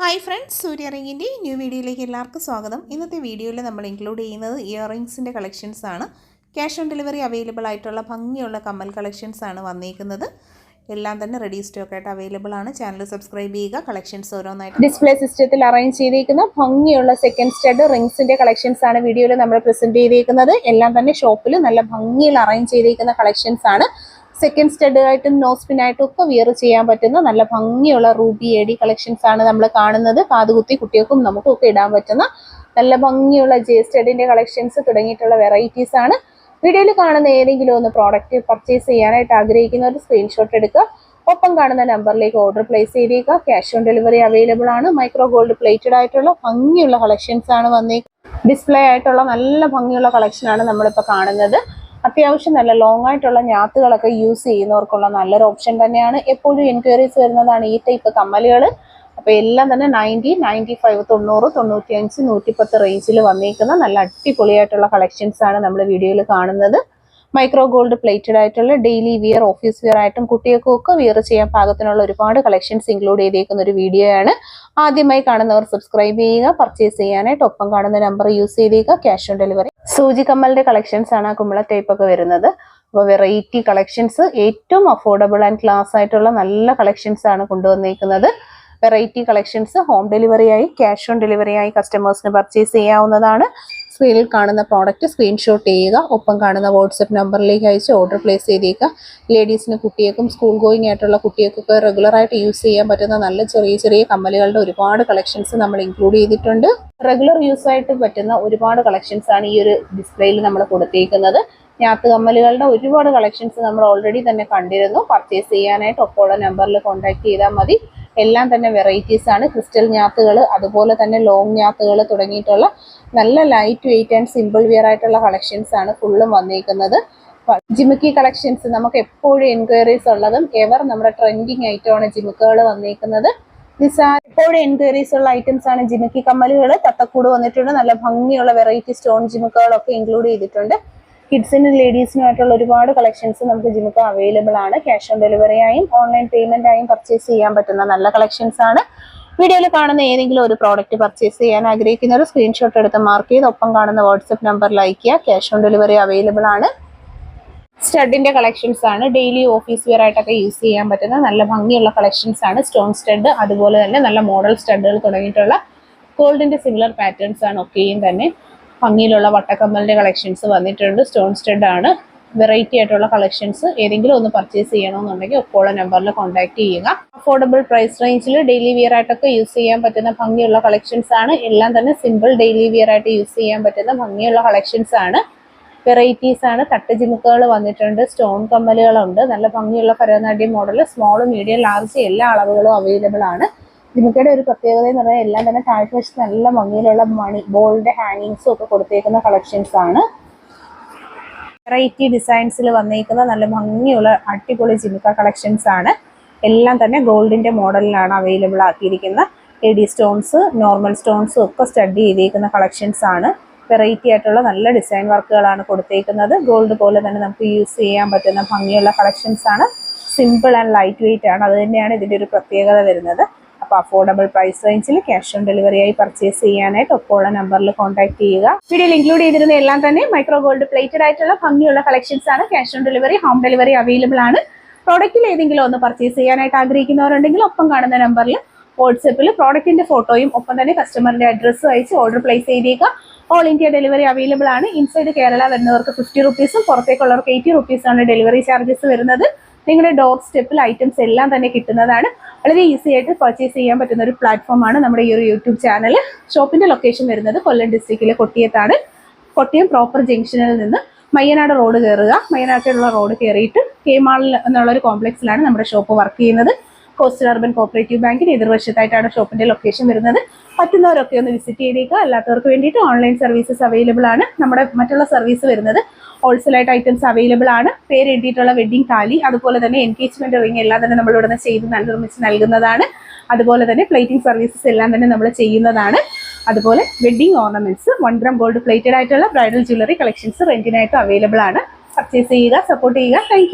Hi friends സൂര്യ റിങ്ങിന്റെ new വീഡിയോയിലേക്ക് എല്ലാവർക്കും സ്വാഗതം. ഇന്നത്തെ വീഡിയോയിൽ നമ്മൾ ഇൻക്ലൂഡ് ചെയ്യുന്നത് ഇയർ റിങ്സിന്റെ കളക്ഷൻസ് ആണ്. ക്യാഷ് ഓൺ ഡെലിവറി അവൈലബിൾ ആയിട്ടുള്ള ഭംഗിയുള്ള കമ്മൽ കളക്ഷൻസ് ആണ് വന്നിരിക്കുന്നത് എല്ലാം തന്നെ റെഡി സ്റ്റോക്ക് ആയിട്ട് അവൈലബിൾ ആണ്. ചാനൽ സബ്സ്ക്രൈബ് ചെയ്യുക കളക്ഷൻസ് ഓരോന്നായിട്ട് ഡിസ്പ്ലേ സിസ്റ്റത്തിൽ അറേഞ്ച് ചെയ്തിരിക്കുന്ന ഭംഗിയുള്ള സെക്കൻഡ് സ്റ്റഡ് റിങ്സിന്റെ കളക്ഷൻസ് ആണ് വീഡിയോയിൽ നമ്മൾ പ്രസന്റ് ചെയ്തിരിക്കുന്നത് എല്ലാം തന്നെ ഷോപ്പിൽ നല്ല ഭംഗിയിൽ അറേഞ്ച് ചെയ്തിരിക്കുന്ന കളക്ഷൻസ് ആണ്. സെക്കൻഡ് സ്റ്റഡായിട്ടും നോ നോസ്പിൻ ആയിട്ടും ഒക്കെ വിയർ ചെയ്യാൻ പറ്റുന്ന നല്ല ഭംഗിയുള്ള റൂബി എ ഡി കളക്ഷൻസ് ആണ് നമ്മൾ കാണുന്നത്. കാതുകുത്തി കുട്ടികൾക്കും നമുക്കും ഒക്കെ ഇടാൻ പറ്റുന്ന നല്ല ഭംഗിയുള്ള ജെ സ്റ്റഡിന്റെ കളക്ഷൻസ് തുടങ്ങിയിട്ടുള്ള വെറൈറ്റീസ് ആണ്. വീഡിയോയിൽ കാണുന്ന ഏതെങ്കിലും ഒന്ന് പ്രോഡക്റ്റ് പർച്ചേസ് ചെയ്യാനായിട്ട് ആഗ്രഹിക്കുന്ന ഒരു സ്ക്രീൻഷോട്ട് എടുക്കുക. ഒപ്പം കാണുന്ന നമ്പറിലേക്ക് ഓർഡർ പ്ലേസ് ചെയ്തേക്കുക. ക്യാഷ് ഓൺ ഡെലിവറി അവൈലബിൾ ആണ്. മൈക്രോ ഗോൾഡ് പ്ലേറ്റഡ് ആയിട്ടുള്ള ഭംഗിയുള്ള കളക്ഷൻസ് ആണ് വന്നേക്കുന്നത് ഡിസ്പ്ലേ ആയിട്ടുള്ള നല്ല ഭംഗിയുള്ള കളക്ഷൻ ആണ് നമ്മളിപ്പോൾ കാണുന്നത്. അത്യാവശ്യം നല്ല ലോങ് ആയിട്ടുള്ള ഞാത്തുകളൊക്കെ യൂസ് ചെയ്യുന്നവർക്കുള്ള നല്ലൊരു ഓപ്ഷൻ തന്നെയാണ്. എപ്പോഴും എൻക്വയറീസ് വരുന്നതാണ് ഈ ടൈപ്പ് കമ്മലുകൾ അപ്പോൾ എല്ലാം തന്നെ നയന്റി നയന്റി ഫൈവ് തൊണ്ണൂറ് തൊണ്ണൂറ്റി അഞ്ച് നൂറ്റിപ്പത്ത് റേഞ്ചിൽ വന്നിരിക്കുന്ന നല്ല അടിപൊളിയായിട്ടുള്ള കളക്ഷൻസ് ആണ് നമ്മൾ വീഡിയോയിൽ കാണുന്നത്. മൈക്രോ ഗോൾഡ് പ്ലേറ്റഡ് ആയിട്ടുള്ള ഡെയിലി വിയർ ഓഫീസ് വിയർ ആയിട്ടും കുട്ടികൾക്കൊക്കെ വിയർ ചെയ്യാൻ പാകത്തിനുള്ള ഒരുപാട് കളക്ഷൻസ് ഇൻക്ലൂഡ് ചെയ്തേക്കുന്ന ഒരു വീഡിയോ ആണ്. ആദ്യമായി കാണുന്നവർ സബ്സ്ക്രൈബ് ചെയ്യുക പർച്ചേസ് ചെയ്യാനായിട്ട് ഒപ്പം കാണുന്ന നമ്പർ യൂസ് ചെയ്തേക്കുക ക്യാഷ് ഓൺ ഡെലിവറി സൂചി കമ്മലിന്റെ കളക്ഷൻസ് ആണ് ആ കുമ്പള ടൈപ്പ് ഒക്കെ വരുന്നത്. അപ്പോൾ വെറൈറ്റി കളക്ഷൻസ് ഏറ്റവും അഫോർഡബിൾ ആൻഡ് ക്ലാസ് ആയിട്ടുള്ള നല്ല കളക്ഷൻസ് ആണ് കൊണ്ടുവന്നേക്കുന്നത്. വെറൈറ്റി കളക്ഷൻസ് ഹോം ഡെലിവറി ആയി ക്യാഷ് ഓൺ ഡെലിവറി ആയി കസ്റ്റമേഴ്സിന് പർച്ചേസ് ചെയ്യാവുന്നതാണ്. സ്ക്രീനിൽ കാണുന്ന പ്രോഡക്റ്റ് സ്ക്രീൻഷോട്ട് ചെയ്യുക. ഒപ്പം കാണുന്ന വാട്സപ്പ് നമ്പറിലേക്ക് അയച്ച് ഓർഡർ പ്ലേസ് ചെയ്തേക്കുക. ലേഡീസിന് കുട്ടികൾക്കും സ്കൂൾ ഗോയിങ് ആയിട്ടുള്ള കുട്ടികൾക്കൊക്കെ റെഗുലറായിട്ട് യൂസ് ചെയ്യാൻ പറ്റുന്ന നല്ല ചെറിയ ചെറിയ കമ്മലുകളുടെ ഒരുപാട് കളക്ഷൻസ് നമ്മൾ ഇൻക്ലൂഡ് ചെയ്തിട്ടുണ്ട്. റെഗുലർ യൂസ് ആയിട്ട് പറ്റുന്ന ഒരുപാട് കളക്ഷൻസ് ആണ് ഈ ഒരു ഡിസ്പ്ലേയിൽ നമ്മൾ കൊടുത്തേക്കുന്നത്. ഞാത്ത് കമ്മലുകളുടെ ഒരുപാട് കളക്ഷൻസ് നമ്മൾ ഓൾറെഡി തന്നെ കണ്ടിരുന്നു. പർച്ചേസ് ചെയ്യാനായിട്ട് ഒപ്പമുള്ള നമ്പറിൽ കോൺടാക്ട് ചെയ്താൽ മതി. എല്ലാം തന്നെ വെറൈറ്റീസ് ആണ്. ക്രിസ്റ്റൽ ഞാത്തുകൾ അതുപോലെ തന്നെ ലോങ് ഞാത്തുകൾ തുടങ്ങിയിട്ടുള്ള നല്ല light weight and simple wear ആയിട്ടുള്ള കളക്ഷൻസ് ആണ് ഫുള്ളും വന്നിരിക്കുന്നത് ജിമുക്കി കളക്ഷൻസ് നമുക്ക് എപ്പോഴും എൻക്വയറീസ് ഉള്ളതും എവർ നമ്മുടെ ട്രെൻഡിങ് ഐറ്റമാണ് ജിമുക്കുകൾ വന്നിരിക്കുന്നത് നിസാർ എപ്പോഴും എൻക്വയറീസ് ഉള്ള ഐറ്റംസ് ആണ് ജിമുക്കി കമ്മലുകൾ. തത്തക്കൂട് വന്നിട്ടുണ്ട്. നല്ല ഭംഗിയുള്ള വെറൈറ്റി സ്റ്റോൺ ജിമുക്കുകളൊക്കെ ഇൻക്ലൂഡ് ചെയ്തിട്ടുണ്ട്. കിഡ്സിനും ലേഡീസിനുമായിട്ടുള്ള ഒരുപാട് കളക്ഷൻസ് നമുക്ക് ജിമിക്ക് അവൈലബിൾ ആണ്. ക്യാഷ് ഓൺ ഡെലിവറി ആയും ഓൺലൈൻ പേയ്മെന്റ് ആയും പർച്ചേസ് ചെയ്യാൻ പറ്റുന്ന നല്ല കളക്ഷൻസ് ആണ്. വീഡിയോയിൽ കാണുന്ന ഏതെങ്കിലും ഒരു പ്രോഡക്റ്റ് പർച്ചേസ് ചെയ്യാൻ ആഗ്രഹിക്കുന്നവർ സ്ക്രീൻഷോട്ട് എടുത്ത് മാർക്ക് ചെയ്ത് ഒപ്പം കാണുന്ന വാട്സപ്പ് നമ്പറിൽ അയക്കുക ക്യാഷ് ഓൺ ഡെലിവറി അവൈലബിൾ ആണ്. സ്റ്റഡിന്റെ കളക്ഷൻസ് ആണ്. ഡെയിലി ഓഫീസ് വെയർ ആയിട്ടൊക്കെ യൂസ് ചെയ്യാൻ പറ്റുന്ന നല്ല ഭംഗിയുള്ള കളക്ഷൻസ് ആണ്. സ്റ്റോൺ സ്റ്റഡ് അതുപോലെ തന്നെ നല്ല മോഡൽ സ്റ്റഡുകൾ തുടങ്ങിയിട്ടുള്ള ഗോൾഡിന്റെ സിമിലർ പാറ്റേൺസ് ആണ് ഒക്കെയും തന്നെ. ഭംഗിയിലുള്ള വട്ടക്കമ്മലിന്റെ കളക്ഷൻസ് വന്നിട്ടുണ്ട്. സ്റ്റോൺ സ്റ്റഡ് ആണ്. വെറൈറ്റി ആയിട്ടുള്ള കളക്ഷൻസ് ഏതെങ്കിലും ഒന്ന് പർച്ചേസ് ചെയ്യണമെന്നുണ്ടെങ്കിൽ ഒപ്പോളെ നമ്പറിൽ കോൺടാക്ട് ചെയ്യുക. അഫോർഡബിൾ പ്രൈസ് റേഞ്ചിൽ ഡെയിലി വിയർ ആയിട്ടൊക്കെ യൂസ് ചെയ്യാൻ പറ്റുന്ന ഭംഗിയുള്ള കളക്ഷൻസ് ആണ്. എല്ലാം തന്നെ സിമ്പിൾ ഡെയിലി വിയർ ആയിട്ട് യൂസ് ചെയ്യാൻ പറ്റുന്ന ഭംഗിയുള്ള കളക്ഷൻസ് ആണ്. വെറൈറ്റീസ് ആണ്. തട്ട് ജിമുക്കുകൾ വന്നിട്ടുണ്ട്. സ്റ്റോൺ കമ്മലുകളുണ്ട്. നല്ല ഭംഗിയുള്ള Bharatanatyam model small medium large എല്ലാ അളവുകളും അവൈലബിൾ ആണ്. ജിമുക്കയുടെ ഒരു പ്രത്യേകത എന്ന് പറഞ്ഞാൽ എല്ലാം തന്നെ താഴ്വശത്ത് നല്ല ഭംഗിയിലുള്ള മണി ബോളിന്റെ ഹാങ്ങിങ്സും ഒക്കെ കൊടുത്തേക്കുന്ന കളക്ഷൻസ് ആണ്. വെറൈറ്റി ഡിസൈൻസിൽ വന്നിരിക്കുന്ന നല്ല ഭംഗിയുള്ള അടിപൊളി ജിമിക്ക കളക്ഷൻസ് ആണ്. എല്ലാം തന്നെ ഗോൾഡിന്റെ മോഡലിലാണ് അവൈലബിൾ ആക്കിയിരിക്കുന്ന എഡി സ്റ്റോൺസ് നോർമൽ സ്റ്റോൺസും ഒക്കെ സ്റ്റഡി ചെയ്തിരിക്കുന്ന കളക്ഷൻസ് ആണ്. വെറൈറ്റി ആയിട്ടുള്ള നല്ല ഡിസൈൻ വർക്കുകളാണ് കൊടുത്തേക്കുന്നത്. ഗോൾഡ് പോലെ തന്നെ നമുക്ക് യൂസ് ചെയ്യാൻ പറ്റുന്ന ഭംഗിയുള്ള കളക്ഷൻസ് ആണ്. സിമ്പിൾ ആൻഡ് ലൈറ്റ് വെയിറ്റ് ആണ്. അത് തന്നെയാണ് ഇതിന്റെ ഒരു പ്രത്യേകത വരുന്നത്. അപ്പോൾ അഫോർഡബിൾ പ്രൈസ് റേഞ്ചിൽ ക്യാഷ് ഓൺ ഡെലിവറി ആയി പർച്ചേസ് ചെയ്യാനായിട്ട് ഒപ്പമുള്ള നമ്പറിൽ കോൺടാക്ട് ചെയ്യുക. വീഡിയോയിൽ ഇൻക്ലൂഡ് ചെയ്തിരുന്ന എല്ലാം തന്നെ മൈക്രോ ഗോൾഡ് പ്ലേറ്റഡ് ആയിട്ടുള്ള ഭംഗിയുള്ള കളക്ഷൻസ് ആണ് cash on delivery home delivery available ആണ്. പ്രോഡക്റ്റിൽ ഏതെങ്കിലും ഒന്ന് പർച്ചേസ് ചെയ്യാനായിട്ട് ആഗ്രഹിക്കുന്നവരുണ്ടെങ്കിൽ ഒപ്പം കാണുന്ന നമ്പറിൽ വാട്സപ്പിൽ പ്രോഡക്റ്റിന്റെ ഫോട്ടോയും ഒപ്പം തന്നെ കസ്റ്റമറിന്റെ അഡ്രസ്സും അയച്ച് ഓർഡർ പ്ലേസ് ചെയ്തേക്കുക. ഓൾ ഇന്ത്യ ഡെലിവറി അവൈലബിൾ ആണ്. ഇൻസൈഡ് കേരള വരുന്നവർക്ക് ഫിഫ്റ്റി റുപ്പീസും പുറത്തേക്കുള്ളവർക്ക് എയ്റ്റി റുപ്പീസാണ് ഡെലിവറി ചാർജസ് വരുന്നത്. നിങ്ങളുടെ ഡോർ സ്റ്റെപ്പിൽ ഐറ്റംസ് എല്ലാം തന്നെ കിട്ടുന്നതാണ്. വളരെ ഈസി ആയിട്ട് പർച്ചേസ് ചെയ്യാൻ പറ്റുന്ന ഒരു പ്ലാറ്റ്ഫോമാണ് നമ്മുടെ ഈ ഒരു യൂട്യൂബ് ചാനൽ ഷോപ്പിന്റെ ലൊക്കേഷൻ വരുന്നത് കൊല്ലം ഡിസ്ട്രിക്റ്റിലെ കൊട്ടിയത്താണ്. കൊട്ടിയം പ്രോപ്പർ ജംഗ്ഷനിൽ നിന്ന് മയ്യനാട് റോഡ് കയറുക മയ്യനാട്ടിലുള്ള റോഡ് കയറിയിട്ട് കെ മാളിൽ എന്നുള്ള ഒരു കോംപ്ലക്സിലാണ് നമ്മുടെ ഷോപ്പ് വർക്ക് ചെയ്യുന്നത്. കോസ്റ്റൽ അർബൻ കോപ്പറേറ്റീവ് ബാങ്കിന് എതിർവശത്തായിട്ടാണ് ഷോപ്പിന്റെ ലൊക്കേഷൻ വരുന്നത്. പറ്റുന്നവരൊക്കെ ഒന്ന് വിസിറ്റ് ചെയ്തേക്കുക. അല്ലാത്തവർക്ക് വേണ്ടിയിട്ട് ഓൺലൈൻ സർവീസസ് അവൈലബിൾ ആണ്. നമ്മുടെ മറ്റുള്ള സർവീസ് വരുന്നത് ഹോൾസെയിലായിട്ട് ഐറ്റംസ് അവൈലബിൾ ആണ്. പേര് എഴുതിയിട്ടുള്ള വെഡിങ് താലി അതുപോലെ തന്നെ എൻഗേജ്മെന്റ് റിംഗ് എല്ലാം തന്നെ നമ്മൾ ഇവിടുന്ന് ചെയ്ത് നിർമ്മിച്ച് നൽകുന്നതാണ്. അതുപോലെ തന്നെ പ്ലേറ്റിംഗ് സർവീസസ് എല്ലാം തന്നെ നമ്മൾ ചെയ്യുന്നതാണ്. അതുപോലെ wedding ornaments one gold plated ആയിട്ടുള്ള ബ്രൈഡൽ ജ്വല്ലറി കളക്ഷൻസ് റെന്റിനായിട്ട് അവൈലബിൾ ആണ്. പർച്ചേസ് ചെയ്യുക സപ്പോർട്ട് ചെയ്യുക. താങ്ക്